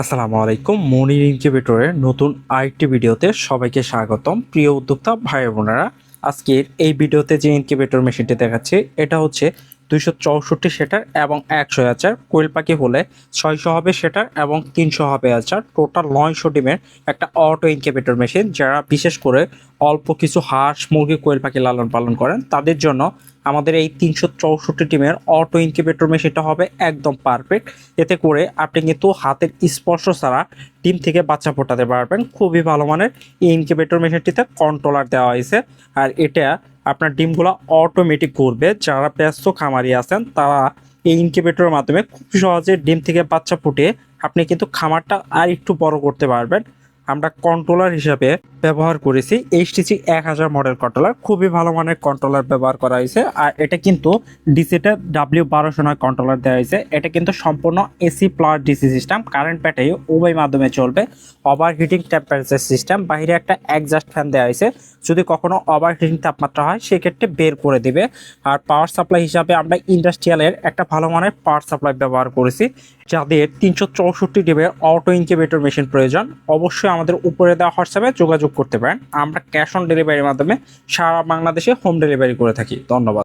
আসসালামু আলাইকুম মনির ইনকিউবেটরের নতুন আরেকটি ভিডিওতে সবাইকে স্বাগতম। প্রিয় উদ্যোক্তা, ভাই বোনেরা, আজকের এই ভিডিওতে যে ইনকিউবেটর মেশিনটি দেখাচ্ছে, এটা হচ্ছে দুইশো চৌষট্টি সেটার এবং একশো আচার কোয়েল পাখি হলে ছয়শো হবে সেটার এবং তিনশো হবে আচার টোটাল নয়শো ডিমের একটা অটো ইনকিউবেটর মেশিন, যারা বিশেষ করে অল্প কিছু হাঁস, মুরগি, কোয়েল পাখি লালন পালন করেন, তাদের জন্য আমাদের এই তিনশো চৌষট্টি টিমের অটো ইনকিউবেটর মেশিনটা হবে একদম পারফেক্ট। এতে করে আপনি কিন্তু হাতের স্পর্শ ছাড়া ডিম থেকে বাচ্চা ফোটাতে পারবেন। খুবই ভালো মানের এই ইনকিউবেটর মেশিনটিতে কন্ট্রোলার দেওয়া হয়েছে। আর এটা আপনার ডিমগুলো অটোমেটিক করবে যারা ব্যস্ত খামারি আছেন, তারা এই ইনকিউবেটরের মাধ্যমে খুব সহজে ডিম থেকে বাচ্চা ফুটে আপনি কিন্তু খামারটা আর একটু বড় করতে পারবেন। আমরা কন্ট্রোলার হিসাবে ব্যবহার করেছি এইচটিসি এক হাজার মডেল কন্ট্রোলার খুবই ভালো মানের কন্ট্রোলার ব্যবহার করা হয়েছে। আর এটা কিন্তু ডিসিটা ডাব্লিউ বারোশো নয় কন্ট্রোলার দেওয়া হয়েছে। এটা কিন্তু সম্পূর্ণ AC plus DC system current প্যাটে উভয় মাধ্যমে চলবে। ওভার হিটিং টেম্পারেচার সিস্টেম বাইরে একটা অ্যাডজাস্ট ফ্যান দেওয়া হয়েছে। যদি কখনো ওভার হিটিং তাপমাত্রা হয়, সেক্ষেত্রে বের করে দিবে। আর পাওয়ার সাপ্লাই হিসাবে আমরা ইন্ডাস্ট্রিয়ালের একটা ভালো মানের পাওয়ার সাপ্লাই ব্যবহার করেছি। যাদের তিনশো চৌষট্টি ডিবের অটো ইনকিউবেটর মেশিন প্রয়োজন, অবশ্যই আমাদের উপরে দেওয়া হোয়াটসঅ্যাপে যোগাযোগ করতে পারেন। আমরা ক্যাশ অন ডেলিভারির মাধ্যমে সারা বাংলাদেশে হোম ডেলিভারি করে থাকি। ধন্যবাদ।